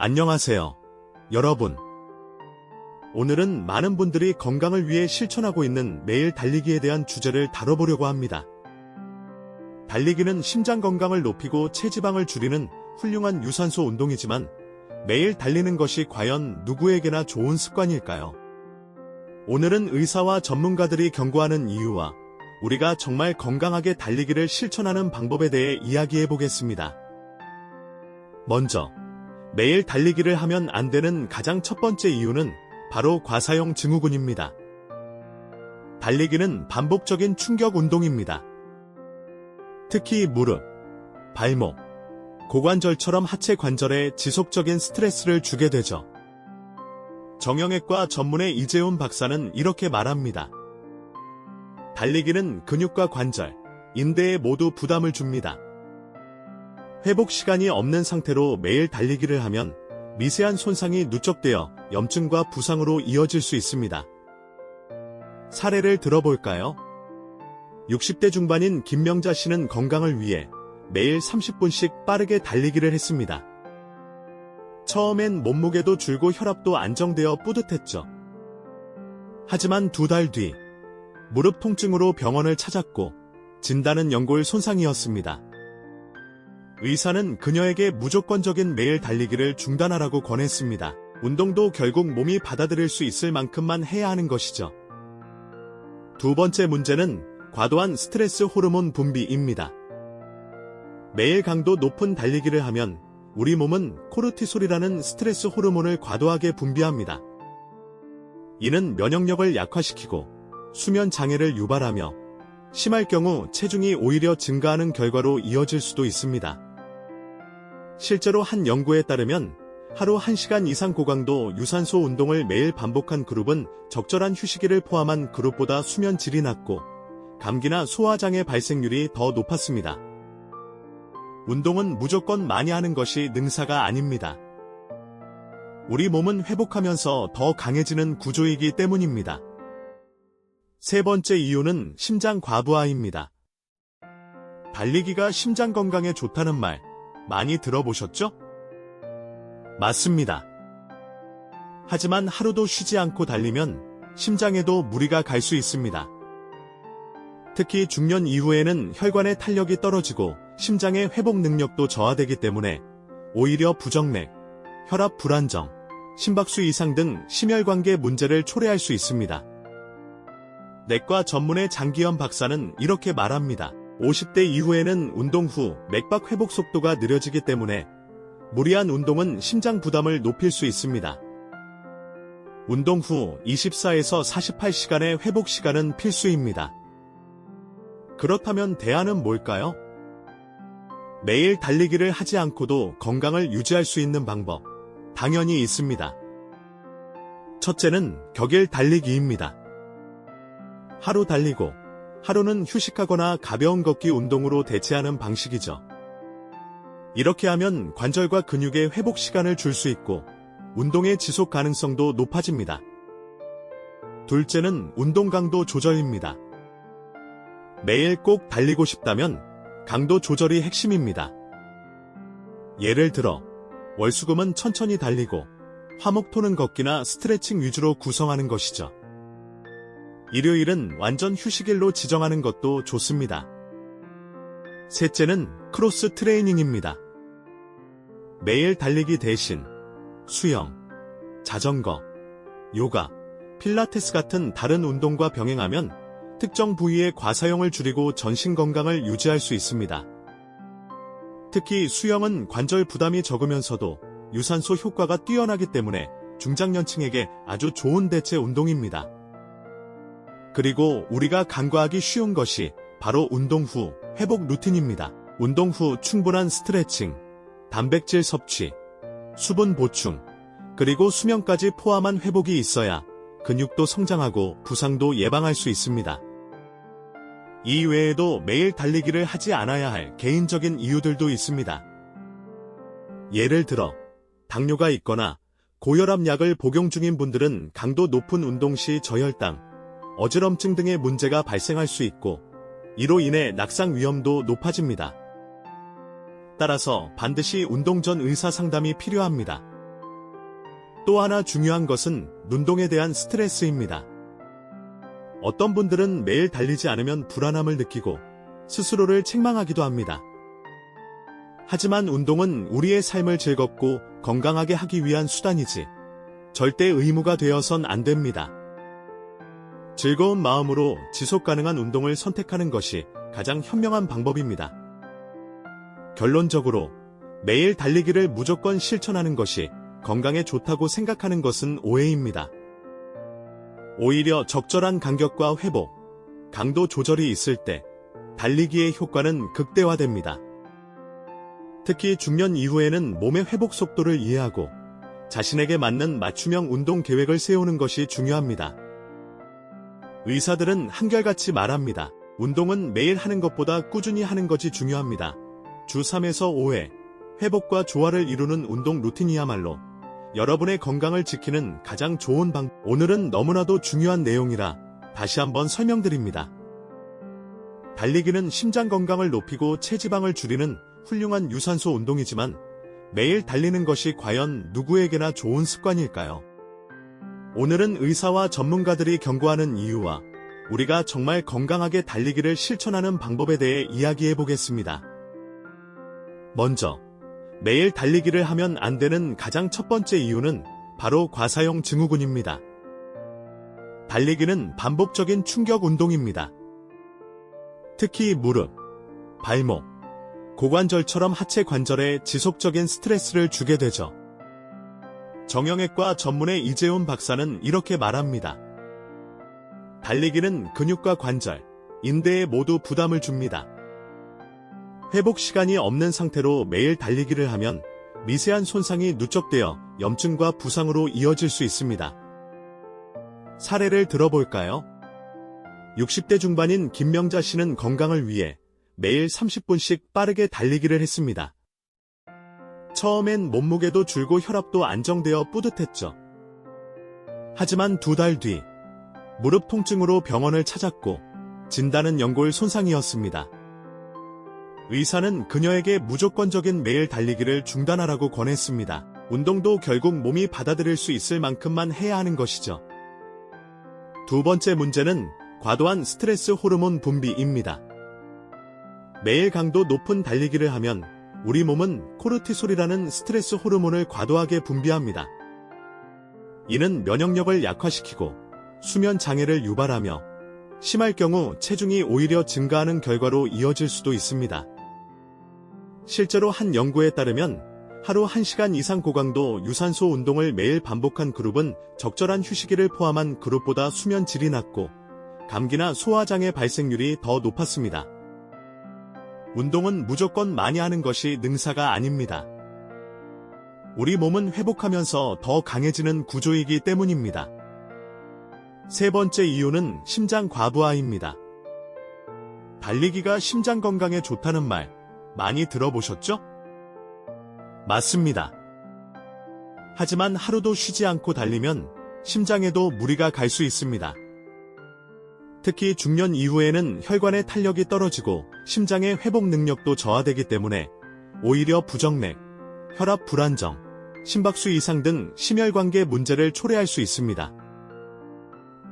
안녕하세요. 여러분. 오늘은 많은 분들이 건강을 위해 실천하고 있는 매일 달리기에 대한 주제를 다뤄보려고 합니다. 달리기는 심장 건강을 높이고 체지방을 줄이는 훌륭한 유산소 운동이지만 매일 달리는 것이 과연 누구에게나 좋은 습관일까요? 오늘은 의사와 전문가들이 경고하는 이유와 우리가 정말 건강하게 달리기를 실천하는 방법에 대해 이야기해 보겠습니다. 먼저, 매일 달리기를 하면 안 되는 가장 첫 번째 이유는 바로 과사용 증후군입니다. 달리기는 반복적인 충격 운동입니다. 특히 무릎, 발목, 고관절처럼 하체 관절에 지속적인 스트레스를 주게 되죠. 정형외과 전문의 이재훈 박사는 이렇게 말합니다. 달리기는 근육과 관절, 인대에 모두 부담을 줍니다. 회복 시간이 없는 상태로 매일 달리기를 하면 미세한 손상이 누적되어 염증과 부상으로 이어질 수 있습니다. 사례를 들어볼까요? 60대 중반인 김명자 씨는 건강을 위해 매일 30분씩 빠르게 달리기를 했습니다. 처음엔 몸무게도 줄고 혈압도 안정되어 뿌듯했죠. 하지만 두 달 뒤, 무릎 통증으로 병원을 찾았고, 진단은 연골 손상이었습니다. 의사는 그녀에게 무조건적인 매일 달리기를 중단하라고 권했습니다. 운동도 결국 몸이 받아들일 수 있을 만큼만 해야 하는 것이죠. 두 번째 문제는 과도한 스트레스 호르몬 분비입니다. 매일 강도 높은 달리기를 하면 우리 몸은 코르티솔이라는 스트레스 호르몬을 과도하게 분비합니다. 이는 면역력을 약화시키고 수면 장애를 유발하며 심할 경우 체중이 오히려 증가하는 결과로 이어질 수도 있습니다. 실제로 한 연구에 따르면 하루 1시간 이상 고강도 유산소 운동을 매일 반복한 그룹은 적절한 휴식일을 포함한 그룹보다 수면 질이 낮고 감기나 소화장애 발생률이 더 높았습니다. 운동은 무조건 많이 하는 것이 능사가 아닙니다. 우리 몸은 회복하면서 더 강해지는 구조이기 때문입니다. 세 번째 이유는 심장 과부하입니다. 달리기가 심장 건강에 좋다는 말 많이 들어보셨죠? 맞습니다. 하지만 하루도 쉬지 않고 달리면 심장에도 무리가 갈 수 있습니다. 특히 중년 이후에는 혈관의 탄력이 떨어지고 심장의 회복 능력도 저하되기 때문에 오히려 부정맥, 혈압 불안정, 심박수 이상 등 심혈관계 문제를 초래할 수 있습니다. 내과 전문의 장기현 박사는 이렇게 말합니다. 50대 이후에는 운동 후 맥박 회복 속도가 느려지기 때문에 무리한 운동은 심장 부담을 높일 수 있습니다. 운동 후 24에서 48시간의 회복 시간은 필수입니다. 그렇다면 대안은 뭘까요? 매일 달리기를 하지 않고도 건강을 유지할 수 있는 방법, 당연히 있습니다. 첫째는 격일 달리기입니다. 하루 달리고 하루는 휴식하거나 가벼운 걷기 운동으로 대체하는 방식이죠. 이렇게 하면 관절과 근육의 회복 시간을 줄 수 있고 운동의 지속 가능성도 높아집니다. 둘째는 운동 강도 조절입니다. 매일 꼭 달리고 싶다면 강도 조절이 핵심입니다. 예를 들어 월수금은 천천히 달리고 화목 토는 걷기나 스트레칭 위주로 구성하는 것이죠. 일요일은 완전 휴식일로 지정하는 것도 좋습니다. 셋째는 크로스 트레이닝입니다. 매일 달리기 대신 수영, 자전거, 요가, 필라테스 같은 다른 운동과 병행하면 특정 부위의 과사용을 줄이고 전신 건강을 유지할 수 있습니다. 특히 수영은 관절 부담이 적으면서도 유산소 효과가 뛰어나기 때문에 중장년층에게 아주 좋은 대체 운동입니다. 그리고 우리가 간과하기 쉬운 것이 바로 운동 후 회복 루틴입니다. 운동 후 충분한 스트레칭, 단백질 섭취, 수분 보충, 그리고 수면까지 포함한 회복이 있어야 근육도 성장하고 부상도 예방할 수 있습니다. 이 외에도 매일 달리기를 하지 않아야 할 개인적인 이유들도 있습니다. 예를 들어, 당뇨가 있거나 고혈압 약을 복용 중인 분들은 강도 높은 운동 시 저혈당, 어지럼증 등의 문제가 발생할 수 있고 이로 인해 낙상 위험도 높아집니다. 따라서 반드시 운동 전 의사 상담이 필요합니다. 또 하나 중요한 것은 운동에 대한 스트레스입니다. 어떤 분들은 매일 달리지 않으면 불안함을 느끼고 스스로를 책망하기도 합니다. 하지만 운동은 우리의 삶을 즐겁고 건강하게 하기 위한 수단이지 절대 의무가 되어선 안 됩니다. 즐거운 마음으로 지속 가능한 운동을 선택하는 것이 가장 현명한 방법입니다. 결론적으로 매일 달리기를 무조건 실천하는 것이 건강에 좋다고 생각하는 것은 오해입니다. 오히려 적절한 간격과 회복, 강도 조절이 있을 때 달리기의 효과는 극대화됩니다. 특히 중년 이후에는 몸의 회복 속도를 이해하고 자신에게 맞는 맞춤형 운동 계획을 세우는 것이 중요합니다. 의사들은 한결같이 말합니다. 운동은 매일 하는 것보다 꾸준히 하는 것이 중요합니다. 주 3에서 5회 회복과 조화를 이루는 운동 루틴이야말로 여러분의 건강을 지키는 가장 좋은 방. 오늘은 너무나도 중요한 내용이라 다시 한번 설명드립니다. 달리기는 심장 건강을 높이고 체지방을 줄이는 훌륭한 유산소 운동이지만 매일 달리는 것이 과연 누구에게나 좋은 습관일까요? 오늘은 의사와 전문가들이 경고하는 이유와 우리가 정말 건강하게 달리기를 실천하는 방법에 대해 이야기해 보겠습니다. 먼저, 매일 달리기를 하면 안 되는 가장 첫 번째 이유는 바로 과사용 증후군입니다. 달리기는 반복적인 충격 운동입니다. 특히 무릎, 발목, 고관절처럼 하체 관절에 지속적인 스트레스를 주게 되죠. 정형외과 전문의 이재훈 박사는 이렇게 말합니다. 달리기는 근육과 관절, 인대에 모두 부담을 줍니다. 회복 시간이 없는 상태로 매일 달리기를 하면 미세한 손상이 누적되어 염증과 부상으로 이어질 수 있습니다. 사례를 들어볼까요? 60대 중반인 김명자 씨는 건강을 위해 매일 30분씩 빠르게 달리기를 했습니다. 처음엔 몸무게도 줄고 혈압도 안정되어 뿌듯했죠. 하지만 두 달 뒤, 무릎 통증으로 병원을 찾았고, 진단은 연골 손상이었습니다. 의사는 그녀에게 무조건적인 매일 달리기를 중단하라고 권했습니다. 운동도 결국 몸이 받아들일 수 있을 만큼만 해야 하는 것이죠. 두 번째 문제는 과도한 스트레스 호르몬 분비입니다. 매일 강도 높은 달리기를 하면 우리 몸은 코르티솔이라는 스트레스 호르몬을 과도하게 분비합니다. 이는 면역력을 약화시키고 수면 장애를 유발하며 심할 경우 체중이 오히려 증가하는 결과로 이어질 수도 있습니다. 실제로 한 연구에 따르면 하루 1시간 이상 고강도 유산소 운동을 매일 반복한 그룹은 적절한 휴식일을 포함한 그룹보다 수면 질이 낮고 감기나 소화장애 발생률이 더 높았습니다. 운동은 무조건 많이 하는 것이 능사가 아닙니다. 우리 몸은 회복하면서 더 강해지는 구조이기 때문입니다. 세 번째 이유는 심장 과부하입니다. 달리기가 심장 건강에 좋다는 말 많이 들어보셨죠? 맞습니다. 하지만 하루도 쉬지 않고 달리면 심장에도 무리가 갈 수 있습니다. 특히 중년 이후에는 혈관의 탄력이 떨어지고 심장의 회복 능력도 저하되기 때문에 오히려 부정맥, 혈압 불안정, 심박수 이상 등 심혈관계 문제를 초래할 수 있습니다.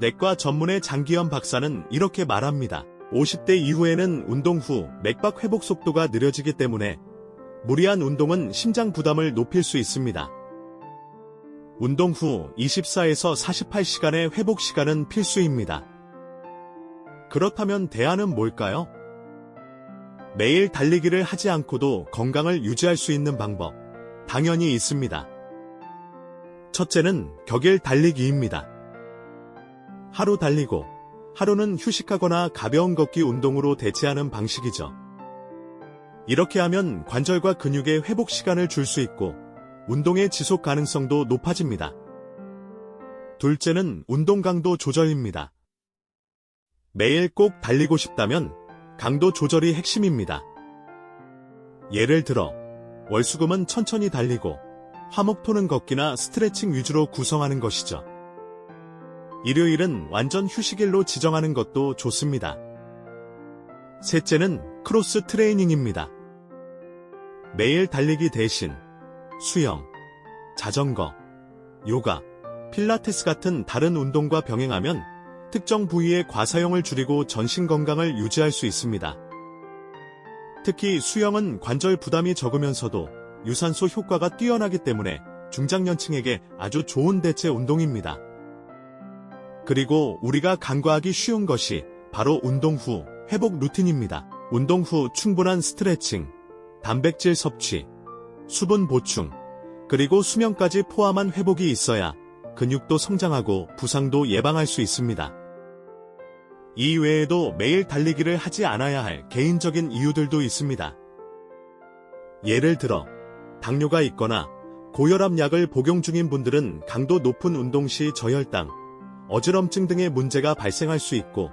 내과 전문의 장기현 박사는 이렇게 말합니다. 50대 이후에는 운동 후 맥박 회복 속도가 느려지기 때문에 무리한 운동은 심장 부담을 높일 수 있습니다. 운동 후 24에서 48시간의 회복 시간은 필수입니다. 그렇다면 대안은 뭘까요? 매일 달리기를 하지 않고도 건강을 유지할 수 있는 방법, 당연히 있습니다. 첫째는 격일 달리기입니다. 하루 달리고, 하루는 휴식하거나 가벼운 걷기 운동으로 대체하는 방식이죠. 이렇게 하면 관절과 근육의 회복 시간을 줄 수 있고, 운동의 지속 가능성도 높아집니다. 둘째는 운동 강도 조절입니다. 매일 꼭 달리고 싶다면 강도 조절이 핵심입니다. 예를 들어 월수금은 천천히 달리고 화목토는 걷기나 스트레칭 위주로 구성하는 것이죠. 일요일은 완전 휴식일로 지정하는 것도 좋습니다. 셋째는 크로스 트레이닝입니다. 매일 달리기 대신 수영, 자전거, 요가, 필라테스 같은 다른 운동과 병행하면 특정 부위의 과사용을 줄이고 전신 건강을 유지할 수 있습니다. 특히 수영은 관절 부담이 적으면서도 유산소 효과가 뛰어나기 때문에 중장년층에게 아주 좋은 대체 운동입니다. 그리고 우리가 간과하기 쉬운 것이 바로 운동 후 회복 루틴입니다. 운동 후 충분한 스트레칭, 단백질 섭취, 수분 보충, 그리고 수면까지 포함한 회복이 있어야 근육도 성장하고 부상도 예방할 수 있습니다. 이 외에도 매일 달리기를 하지 않아야 할 개인적인 이유들도 있습니다. 예를 들어, 당뇨가 있거나 고혈압 약을 복용 중인 분들은 강도 높은 운동 시 저혈당, 어지럼증 등의 문제가 발생할 수 있고,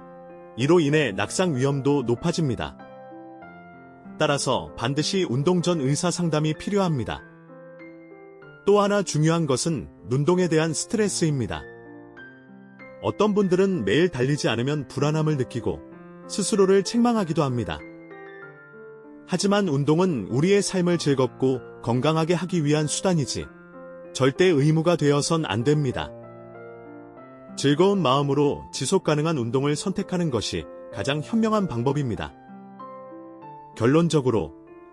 이로 인해 낙상 위험도 높아집니다. 따라서 반드시 운동 전 의사 상담이 필요합니다. 또 하나 중요한 것은 운동에 대한 스트레스입니다. 어떤 분들은 매일 달리지 않으면 불안함을 느끼고 스스로를 책망하기도 합니다. 하지만 운동은 우리의 삶을 즐겁고 건강하게 하기 위한 수단이지 절대 의무가 되어선 안 됩니다. 즐거운 마음으로 지속 가능한 운동을 선택하는 것이 가장 현명한 방법입니다. 결론적으로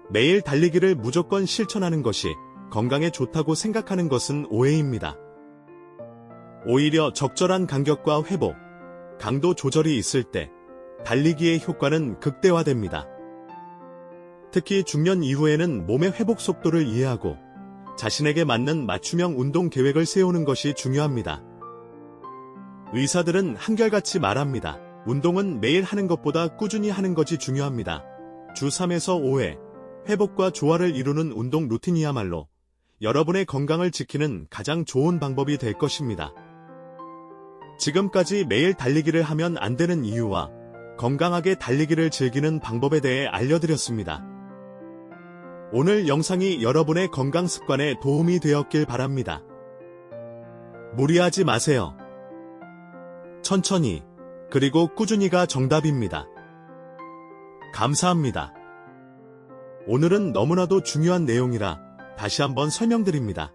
매일 달리기를 무조건 실천하는 것이 건강에 좋다고 생각하는 것은 오해입니다. 오히려 적절한 간격과 회복, 강도 조절이 있을 때 달리기의 효과는 극대화됩니다. 특히 중년 이후에는 몸의 회복 속도를 이해하고 자신에게 맞는 맞춤형 운동 계획을 세우는 것이 중요합니다. 의사들은 한결같이 말합니다. 운동은 매일 하는 것보다 꾸준히 하는 것이 중요합니다. 주 3에서 5회 회복과 조화를 이루는 운동 루틴이야말로 여러분의 건강을 지키는 가장 좋은 방법이 될 것입니다. 지금까지 매일 달리기를 하면 안 되는 이유와 건강하게 달리기를 즐기는 방법에 대해 알려드렸습니다. 오늘 영상이 여러분의 건강 습관에 도움이 되었길 바랍니다. 무리하지 마세요. 천천히, 그리고 꾸준히가 정답입니다. 감사합니다. 오늘은 너무나도 중요한 내용이라 다시 한번 설명드립니다.